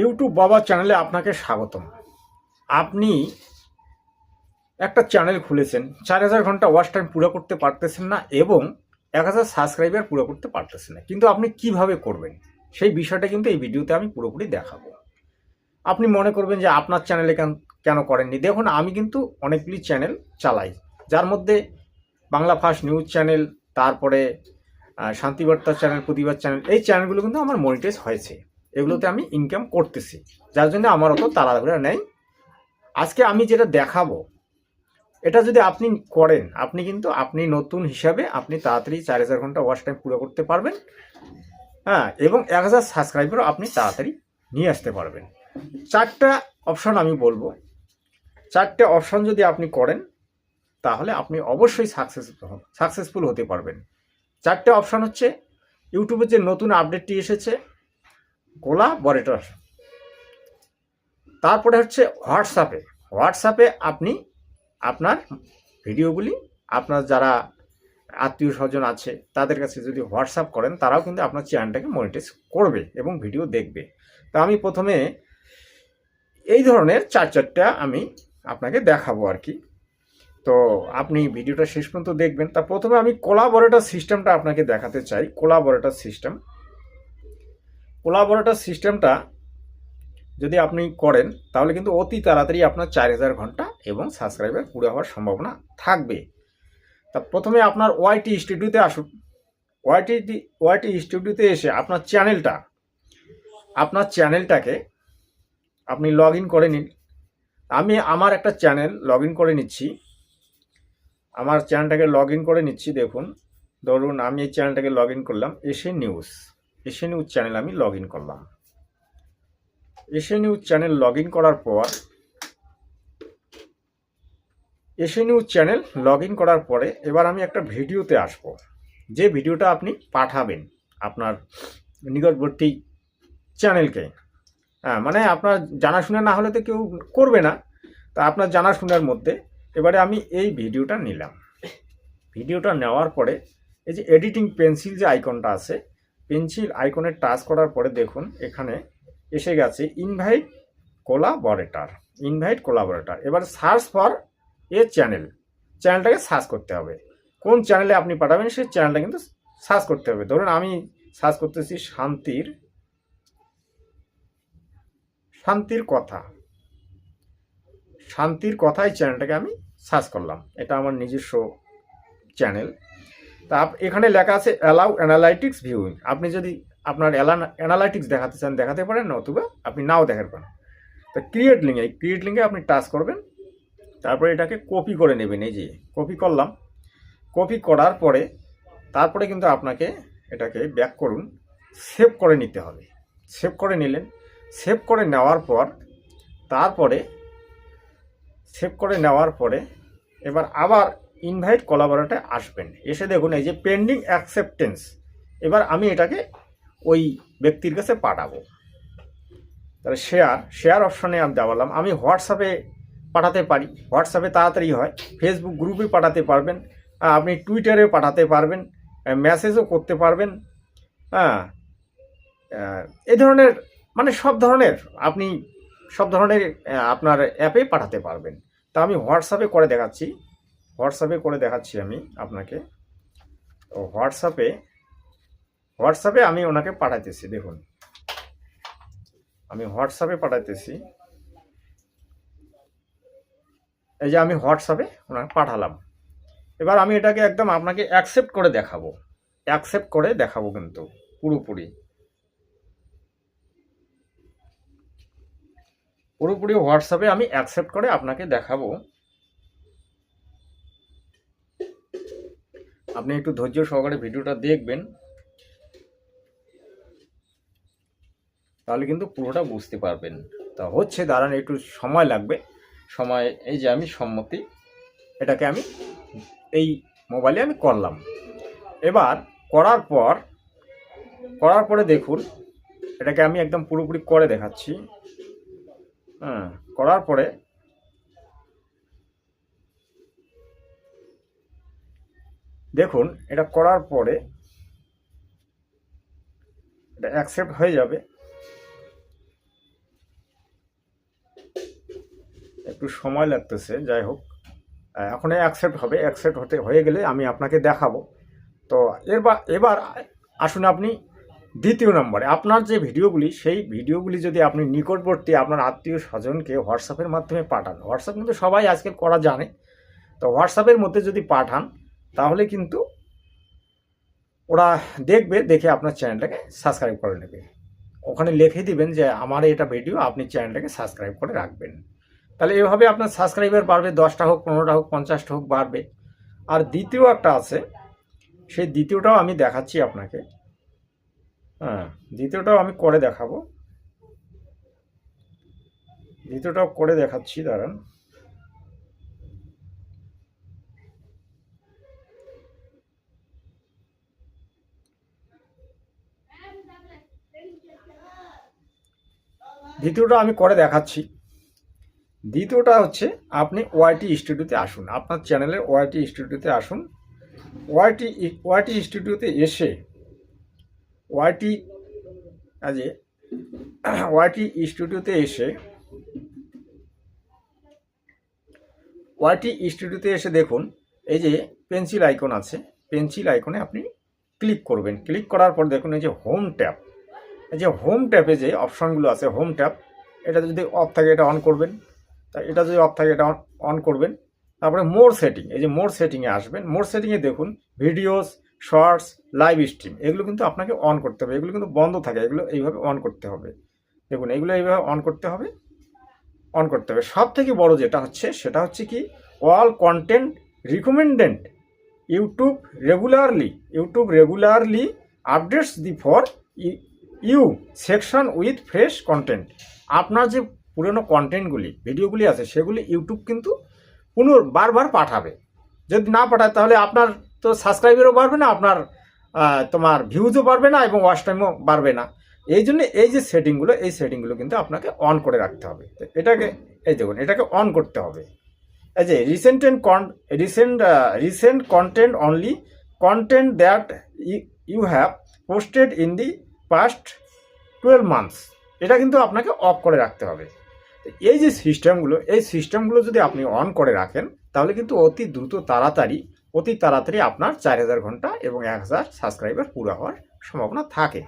YouTube বাবা চ্যানেলে আপনাকে স্বাগতম। আপনি একটা চ্যানেল খুলেছেন, চার হাজার ঘণ্টা ওয়াচ টাইম পুরো করতে পারতেছেন না এবং এক হাজার সাবস্ক্রাইবার পুরো করতে পারতেছেন না। কিন্তু আপনি কীভাবে করবেন? সেই বিষয়টা কিন্তু এই ভিডিওতে আমি পুরোপুরি দেখাবো। আপনি মনে করবেন যে আপনার চ্যানেলে কেন কেন করেননি? দেখুন, আমি কিন্তু অনেকগুলি চ্যানেল চালাই। যার মধ্যে বাংলা ফার্স্ট নিউজ চ্যানেল, তারপরে শান্তিবার্তা চ্যানেল, প্রতিবাদ চ্যানেল, এই চ্যানেলগুলো কিন্তু আমার মনিটাইজ হয়েছে। এগুলোতে আমি ইনকাম করতেছি। যার জন্য আমার অত তাড়াহুড়া নেই। আজকে আমি যেটা দেখাবো এটা যদি আপনি করেন আপনি কিন্তু আপনি নতুন হিসাবে আপনি তাড়াতাড়ি চার হাজার ঘণ্টা ওয়াচ টাইম পুরো করতে পারবেন। হ্যাঁ এবং এক হাজার সাবস্ক্রাইবারও আপনি তাড়াতাড়ি নিয়ে আসতে পারবেন। চারটা অপশন আমি বলব। চারটে অপশন যদি আপনি করেন তাহলে আপনি অবশ্যই সাকসেস সাকসেসফুল হতে পারবেন। চারটে অপশন হচ্ছে ইউটিউবে যে নতুন আপডেটটি এসেছে গোলা বরেটার। তারপরে হচ্ছে হোয়াটসঅ্যাপে হোয়াটসঅ্যাপে আপনি আপনার ভিডিওগুলি, আপনার যারা আত্মীয় স্বজন আছে, তাদের কাছে যদি হোয়াটসঅ্যাপ করেন, তারাও কিন্তু আপনার চ্যানেলটাকে মনিটাইজ করবে এবং ভিডিও দেখবে। তা আমি প্রথমে এই ধরনের চার চারটা আমি আপনাকে দেখাবো আর কি। তো আপনি ভিডিওটা শেষ পর্যন্ত দেখবেন। তা প্রথমে আমি কোলাবরেটর সিস্টেমটা আপনাকে দেখাতে চাই। কোলাবরেটর সিস্টেম কোলাবরেটর সিস্টেমটা যদি আপনি করেন, তাহলে কিন্তু অতি তাড়াতাড়ি আপনার চার হাজার ঘণ্টা এবং সাবস্ক্রাইবার পুরো হওয়ার সম্ভাবনা থাকবে। তা প্রথমে আপনার ওয়াইটি স্টুডিওতে আসুন। ওয়াইটি ওয়াইটি স্টুডিওতে এসে আপনার চ্যানেলটা, আপনার চ্যানেলটাকে আপনি লগ ইন করে নিন। আমি আমার একটা চ্যানেল লগ ইন করে নিচ্ছি। আমার চ্যানেলটাকে লগ ইন করে নিচ্ছি, দেখুন। ধরুন আমি এই চ্যানেলটাকে লগ ইন করলাম Asia news. Asia news channel আমি লগ ইন করলাম। Asia news channel log in করার পর, Asia news channel log in করার পরে এবার আমি একটা ভিডিওতে আসব। যে ভিডিওটা আপনি পাঠাবেন আপনার নিকটবর্তী চ্যানেলকে। হ্যাঁ মানে আপনার জানাশোনা না হলে তো কেউ করবে না। তা আপনার জানাশোনার মধ্যে এবারে আমি এই ভিডিওটা নিলাম। ভিডিওটা নেওয়ার পরে এই যে এডিটিং পেন্সিল যে আইকনটা আছে পেন্সিল আইকনে টাচ করার পরে দেখুন, এখানে এসে গেছে ইনভাইট কোলাবরেটার ইনভাইট কোলাবরেটার। এবার সার্চ ফর এ চ্যানেল, চ্যানেলটাকে সার্চ করতে হবে। কোন চ্যানেলে আপনি পাঠাবেন সেই চ্যানেলটা কিন্তু সার্চ করতে হবে। ধরুন আমি সার্চ করতেছি শান্তির শান্তির কথা। শান্তির কথাই চ্যানেলটাকে আমি সার্চ করলাম। এটা আমার নিজস্ব চ্যানেল। তা এখানে লেখা আছে অ্যালাউ অ্যানালাইটিক্স ভিউইং আপনি যদি আপনার অ্যানালাইটিক্স দেখাতে চান, দেখাতে পারেন, নতুবা আপনি নাও দেখাতে পারেন। তা ক্রিয়েট লিঙ্ক এই ক্রিয়েট লিঙ্কে আপনি টাচ করবেন, তারপরে এটাকে কপি করে নেবেন, এই যে কপি করলাম। কপি করার পরে তারপরে কিন্তু আপনাকে এটাকে ব্যাক করুন। সেভ করে নিতে হবে। সেভ করে নিলেন। সেভ করে নেওয়ার পর তারপরে সেভ করে নেওয়ার পরে এবার আবার ইনভাইট কোলাবরেটে আসবেন। এসে দেখুন, এই যে পেন্ডিং অ্যাকসেপ্টেন্স এবার আমি এটাকে ওই ব্যক্তির কাছে পাঠাবো। তাহলে শেয়ার শেয়ার অপশনে আমি দেওয়ালাম আমি হোয়াটসঅ্যাপে পাঠাতে পারি। হোয়াটসঅ্যাপে তাড়াতাড়ি হয়। ফেসবুক গ্রুপে পাঠাতে পারবেন। আপনি টুইটারে পাঠাতে পারবেন। মেসেজও করতে পারবেন। হ্যাঁ এই ধরনের মানে সব ধরনের, আপনি সব ধরনের আপনার অ্যাপে পাঠাতে পারবেন। তা আমি হোয়াটসঅ্যাপে করে দেখাচ্ছি। হোয়াটসঅ্যাপে করে দেখাচ্ছি আমি আপনাকে। তো হোয়াটসঅ্যাপে হোয়াটসঅ্যাপে আমি ওনাকে পাঠাইতেছি, দেখুন। আমি হোয়াটসঅ্যাপে পাঠাইতেছি। এই যে আমি হোয়াটসঅ্যাপে ওনাকে পাঠালাম। এবার আমি এটাকে একদম আপনাকে অ্যাকসেপ্ট করে দেখাবো। অ্যাকসেপ্ট করে দেখাবো কিন্তু, পুরোপুরি। পুরোপুরি হোয়াটসঅ্যাপে আমি অ্যাকসেপ্ট করে আপনাকে দেখাবো। আপনি একটু ধৈর্য সহকারে ভিডিওটা দেখবেন, তাহলে কিন্তু পুরোটা বুঝতে পারবেন। তা হচ্ছে, দাঁড়ান, একটু সময় লাগবে। সময়, এই যে আমি সম্মতি, এটাকে আমি এই মোবাইলে আমি করলাম। এবার করার পর, করার পরে দেখুন, এটাকে আমি একদম পুরোপুরি করে দেখাচ্ছি। হ্যাঁ করার পরে দেখুন, এটা করার পরে এটা অ্যাকসেপ্ট হয়ে যাবে। একটু সময় লাগতেছে, যাই হোক। এখন অ্যাকসেপ্ট হবে। অ্যাকসেপ্ট হতে, হয়ে গেলে আমি আপনাকে দেখাবো। তো এরবার এবার আসুন আপনি দ্বিতীয় নম্বরে। আপনার যে ভিডিওগুলি, সেই ভিডিওগুলি যদি আপনি নিকটবর্তী আপনার আত্মীয় স্বজনকে হোয়াটসঅ্যাপের মাধ্যমে পাঠান হোয়াটসঅ্যাপ কিন্তু সবাই আজকে করা জানে। তো হোয়াটসঅ্যাপের মধ্যে যদি পাঠান তাহলে কিন্তু ওরা দেখবে, দেখে আপনার চ্যানেলটাকে সাবস্ক্রাইব করে নেবে। ওখানে লিখে দিবেন যে, আমার এটা ভিডিও আপনি চ্যানেলটাকে সাবস্ক্রাইব করে রাখবেন। তাহলে এভাবে আপনার সাবস্ক্রাইবার বাড়বে, দশটা হোক, পনেরোটা হোক, পঞ্চাশটা হোক, বাড়বে। আর দ্বিতীয় একটা আছে, সেই দ্বিতীয়টাও আমি দেখাচ্ছি আপনাকে। হ্যাঁ দ্বিতীয়টাও আমি করে দেখাবো। দ্বিতীয়টাও করে দেখাচ্ছি, দাঁড়ান। দ্বিতীয়টা আমি করে দেখাচ্ছি। দ্বিতীয়টা হচ্ছে আপনি ওয়াইটি স্টুডিওতে আসুন। আপনার চ্যানেলের ওয়াইটি স্টুডিওতে আসুন। ওয়াইটি ওয়াইটি স্টুডিওতে এসে ওয়াইটি কাজে ওয়াইটি স্টুডিওতে এসে ওয়াইটি স্টুডিওতে এসে দেখুন, এই যে পেন্সিল আইকন আছে, পেন্সিল আইকনে আপনি ক্লিক করবেন। ক্লিক করার পর দেখুন এই যে হোম ট্যাব। যে হোম ট্যাপে যে অপশনগুলো আছে হোম ট্যাপ এটা যদি অফ থাকে এটা অন করবেন। তা এটা যদি অফ থাকে এটা অন করবেন। তারপরে মোর সেটিং এই যে মোর সেটিংয়ে আসবেন। মোর সেটিংয়ে দেখুন ভিডিওস শর্টস লাইভ স্ট্রিম এগুলো কিন্তু আপনাকে অন করতে হবে। এগুলো কিন্তু বন্ধ থাকে, এগুলো এইভাবে অন করতে হবে। দেখুন, এগুলো এইভাবে অন করতে হবে অন করতে হবে। সব থেকে বড় যেটা হচ্ছে, সেটা হচ্ছে কি all content recommended YouTube regularly YouTube regularly updates the for you section with fresh content. আপনার যে পুরনো কন্টেন্টগুলি, ভিডিওগুলি আছে, সেগুলি ইউটিউব কিন্তু পুনর বারবার পাঠাবে। যদি না পাঠায়, তাহলে আপনার তো সাবস্ক্রাইবারও বাড়বে না, আপনার তোমার ভিউজও বাড়বে না এবং ওয়াচ টাইমও বাড়বে না। এই জন্য এই যে সেটিংগুলো, এই সেটিংগুলো কিন্তু আপনাকে অন করে রাখতে হবে। তো এটাকে, এই দেখুন, এটাকে অন করতে হবে। এই যে recent and con recent recent content only content that you have posted in the past twelve months এটা কিন্তু আপনাকে অফ করে রাখতে হবে। এই যে সিস্টেমগুলো এই সিস্টেমগুলো যদি আপনি অন করে রাখেন, তাহলে কিন্তু অতি দ্রুত তাড়াতাড়ি, অতি তাড়াতাড়ি আপনার চার হাজার ঘণ্টা এবং এক হাজার সাবস্ক্রাইবার পুরো হওয়ার সম্ভাবনা থাকে।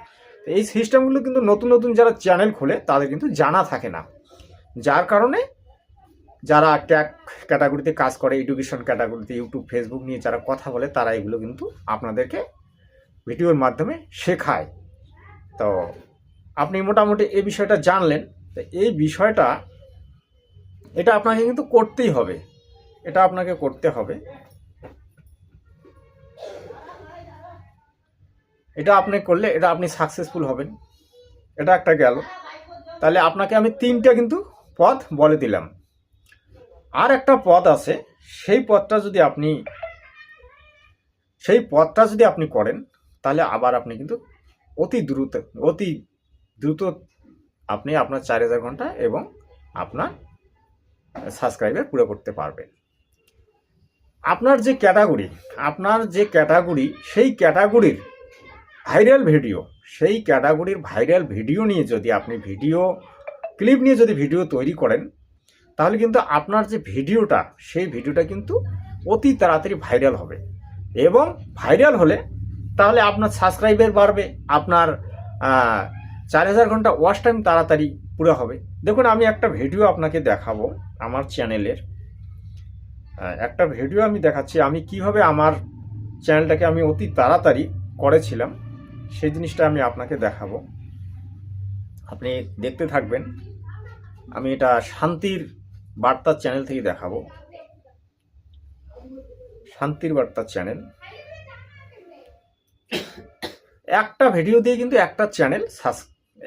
এই সিস্টেমগুলো কিন্তু নতুন নতুন যারা চ্যানেল খোলে, তাদের কিন্তু জানা থাকে না। যার কারণে যারা ট্যাগ ক্যাটাগরিতে কাজ করে এডুকেশন ক্যাটাগরিতে ইউটিউব ফেসবুক নিয়ে যারা কথা বলে, তারা এগুলো কিন্তু আপনাদেরকে ভিডিওর মাধ্যমে শেখায়। তো আপনি মোটামুটি এই বিষয়টা জানলেন, তো এই বিষয়টা, এটা আপনাকে কিন্তু করতেই হবে। এটা আপনাকে করতে হবে। এটা আপনি করলে, এটা আপনি সাকসেসফুল হবেন। এটা একটা গেল। তাহলে আপনাকে আমি তিনটা কিন্তু পথ বলে দিলাম। আর একটা পথ আছে, সেই পথটা যদি আপনি, সেই পথটা যদি আপনি করেন, তাহলে আবার আপনি কিন্তু অতি দ্রুত অতি দ্রুত আপনি আপনার চার হাজার ঘণ্টা এবং আপনার সাবস্ক্রাইবার পুরো করতে পারবেন। আপনার যে ক্যাটাগরি আপনার যে ক্যাটাগরি সেই ক্যাটাগরির ভাইরাল ভিডিও সেই ক্যাটাগরির ভাইরাল ভিডিও নিয়ে যদি আপনি ভিডিও ক্লিপ নিয়ে যদি ভিডিও তৈরি করেন, তাহলে কিন্তু আপনার যে ভিডিওটা সেই ভিডিওটা কিন্তু অতি তাড়াতাড়ি ভাইরাল হবে। এবং ভাইরাল হলে তাহলে আপনার সাবস্ক্রাইবার বাড়বে, আপনার চার হাজার ঘণ্টা ওয়াচ টাইম তাড়াতাড়ি পুরো হবে। দেখুন, আমি একটা ভিডিও আপনাকে দেখাবো আমার চ্যানেলের একটা ভিডিও আমি দেখাচ্ছি, আমি কীভাবে আমার চ্যানেলটাকে আমি অতি তাড়াতাড়ি করেছিলাম, সেই জিনিসটা আমি আপনাকে দেখাবো। আপনি দেখতে থাকবেন, আমি এটা শান্তির বার্তা চ্যানেল থেকে দেখাবো। শান্তির বার্তা চ্যানেল একটা ভিডিও দিয়ে কিন্তু একটা চ্যানেল সাস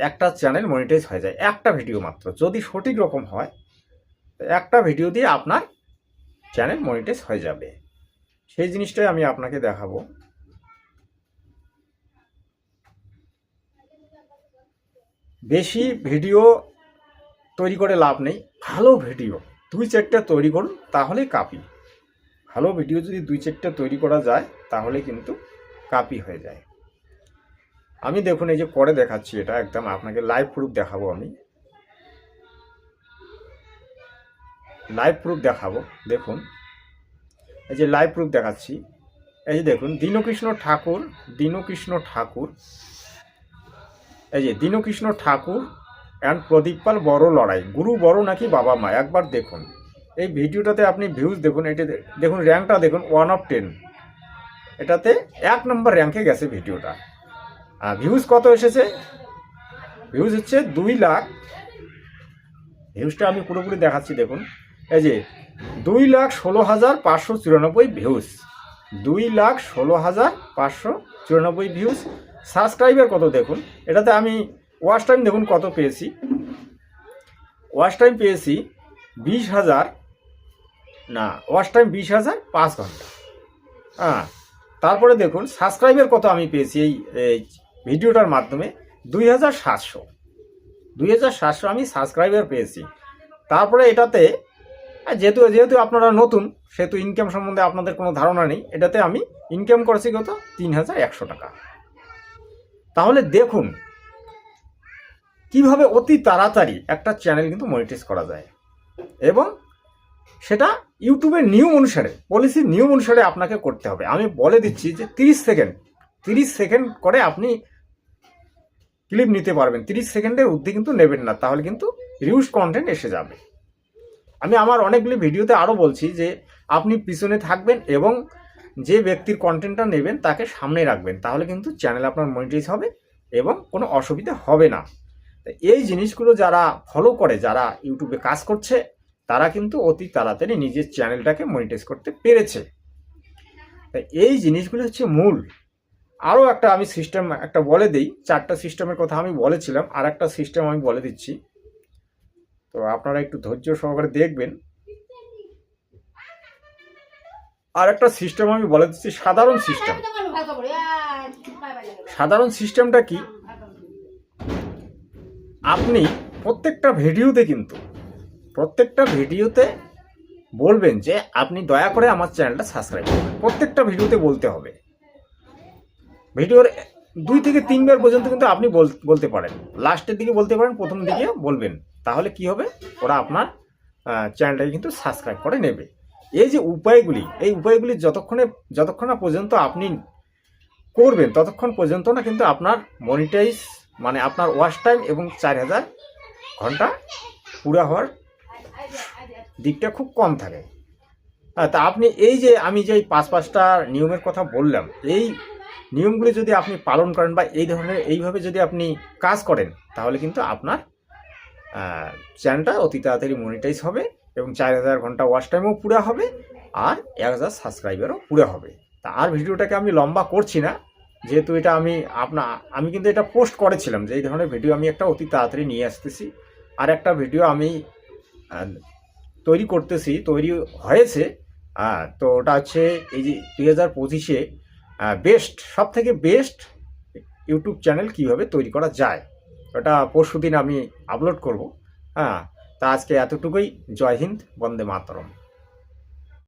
একটা চ্যানেল মনিটাইজ হয়ে যায়। একটা ভিডিও মাত্র। যদি সঠিক রকম হয়, একটা ভিডিও দিয়ে আপনার চ্যানেল মনিটাইজ হয়ে যাবে। সেই জিনিসটাই আমি আপনাকে দেখাবো। বেশি ভিডিও তৈরি করে লাভ নেই। ভালো ভিডিও দুই চারটা তৈরি করুন, তাহলেই কাপি। ভালো ভিডিও যদি দুই চারটা তৈরি করা যায়, তাহলে কিন্তু কাপি হয়ে যায়। আমি দেখুন, এই যে করে দেখাচ্ছি এটা, একদম আপনাকে লাইভ প্রুফ দেখাবো আমি। লাইভ প্রুফ দেখাবো, দেখুন। এই যে লাইভ প্রুফ দেখাচ্ছি। এই যে দেখুন, দীনকৃষ্ণ ঠাকুর দীনকৃষ্ণ ঠাকুর। এই যে দীনকৃষ্ণ ঠাকুর অ্যান্ড প্রদীপপাল বড় লড়াই, গুরু বড় নাকি বাবা মা, একবার দেখুন। এই ভিডিওটাতে আপনি ভিউজ দেখুন, এটা দেখুন র্যাঙ্কটা দেখুন ওয়ান অফ টেন এটাতে এক নম্বর র্যাঙ্কে গেছে ভিডিওটা। ভিউজ কত এসেছে? ভিউজ হচ্ছে দুই লাখ। ভিউজটা আমি পুরোপুরি দেখাচ্ছি, দেখুন। এই যে, দুই লাখ ষোলো হাজার পাঁচশো চুরানব্বই ভিউজ দুই লাখ ষোলো হাজার পাঁচশো চুরানব্বই ভিউজ সাবস্ক্রাইবার কত, দেখুন। এটাতে আমি ওয়াচ টাইম দেখুন কত পেয়েছি। ওয়াচ টাইম পেয়েছি বিশ হাজার, না ওয়াশ টাইম বিশ হাজার পাঁচ ঘণ্টা। হ্যাঁ তারপরে দেখুন সাবস্ক্রাইবার কত আমি পেয়েছি এই ভিডিওটার মাধ্যমে দুই হাজার সাতশো। দুই হাজার সাতশো আমি সাবস্ক্রাইবার পেয়েছি। তারপরে এটাতে যেহেতু যেহেতু আপনারা নতুন, সেহেতু ইনকাম সম্বন্ধে আপনাদের কোনো ধারণা নেই, এটাতে আমি ইনকাম করেছি কত? তিন হাজার একশো টাকা। তাহলে দেখুন কীভাবে অতি তাড়াতাড়ি একটা চ্যানেল কিন্তু মনিটাইজ করা যায়। এবং সেটা ইউটিউবের নিয়ম অনুসারে পলিসির নিয়ম অনুসারে আপনাকে করতে হবে। আমি বলে দিচ্ছি যে তিরিশ সেকেন্ড তিরিশ সেকেন্ড করে আপনি ক্লিপ নিতে পারবেন। তিরিশ সেকেন্ডের ঊর্ধ্বে কিন্তু নেবেন না, তাহলে কিন্তু রিউজ কন্টেন্ট এসে যাবে। আমি আমার অনেকগুলি ভিডিওতে আরও বলছি যে, আপনি পিছনে থাকবেন এবং যে ব্যক্তির কন্টেন্টটা নেবেন তাকে সামনে রাখবেন, তাহলে কিন্তু চ্যানেল আপনার মনিটাইজ হবে এবং কোনো অসুবিধা হবে না। এই জিনিসগুলো যারা ফলো করে, যারা ইউটিউবে কাজ করছে, তারা কিন্তু অতি তাড়াতাড়ি নিজের চ্যানেলটাকে মনিটাইজ করতে পেরেছে। এই জিনিসগুলো হচ্ছে মূল। আরও একটা আমি সিস্টেম একটা বলে দিই। চারটা সিস্টেমের কথা আমি বলেছিলাম আর একটা সিস্টেম আমি বলে দিচ্ছি। তো আপনারা একটু ধৈর্য সহকারে দেখবেন। আর একটা সিস্টেম আমি বলে দিচ্ছি, সাধারণ সিস্টেম সাধারণ সিস্টেমটা কি? আপনি প্রত্যেকটা ভিডিওতে কিন্তু, প্রত্যেকটা ভিডিওতে বলবেন যে আপনি দয়া করে আমার চ্যানেলটা সাবস্ক্রাইব করবেন। প্রত্যেকটা ভিডিওতে বলতে হবে। ভিডিওর দুই থেকে তিনবার পর্যন্ত কিন্তু আপনি বল- বলতে পারেন। লাস্টের দিকে বলতে পারেন, প্রথম দিকে বলবেন। তাহলে কি হবে? ওরা আপনার চ্যানেলটাকে কিন্তু সাবস্ক্রাইব করে নেবে। এই যে উপায়গুলি, এই উপায়গুলি যতক্ষণে, যতক্ষণ না পর্যন্ত আপনি করবেন, ততক্ষণ পর্যন্ত না কিন্তু আপনার মনিটাইজ মানে আপনার ওয়াচ টাইম এবং চার হাজার ঘণ্টা পুরা হওয়ার দিকটা খুব কম থাকে। তা আপনি এই যে আমি যে পাঁচ পাঁচটা নিয়মের কথা বললাম, এই নিয়মগুলি যদি আপনি পালন করেন বা এই ধরনের, এইভাবে যদি আপনি কাজ করেন, তাহলে কিন্তু আপনার চ্যানেলটা অতি তাড়াতাড়ি মনিটাইজ হবে এবং চার হাজার ঘণ্টা ওয়াচ টাইমও পুরো হবে আর এক হাজার সাবস্ক্রাইবারও পুরা হবে। তা আর ভিডিওটাকে আমি লম্বা করছি না, যেহেতু এটা আমি আপনা, আমি কিন্তু এটা পোস্ট করেছিলাম যে এই ধরনের ভিডিও আমি একটা অতি তাড়াতাড়ি নিয়ে আসতেছি। আর একটা ভিডিও আমি তৈরি করতেছি, তৈরি হয়েছে হ্যাঁ তো ওটা হচ্ছে এই যে দুই হাজার পঁচিশে বেস্ট সব থেকে বেস্ট ইউটিউব চ্যানেল কীভাবে তৈরি করা যায়? ওটা পরশু আমি আপলোড করব। হ্যাঁ তা আজকে এতটুকুই। জয় হিন্দ, বন্দে মাতরম।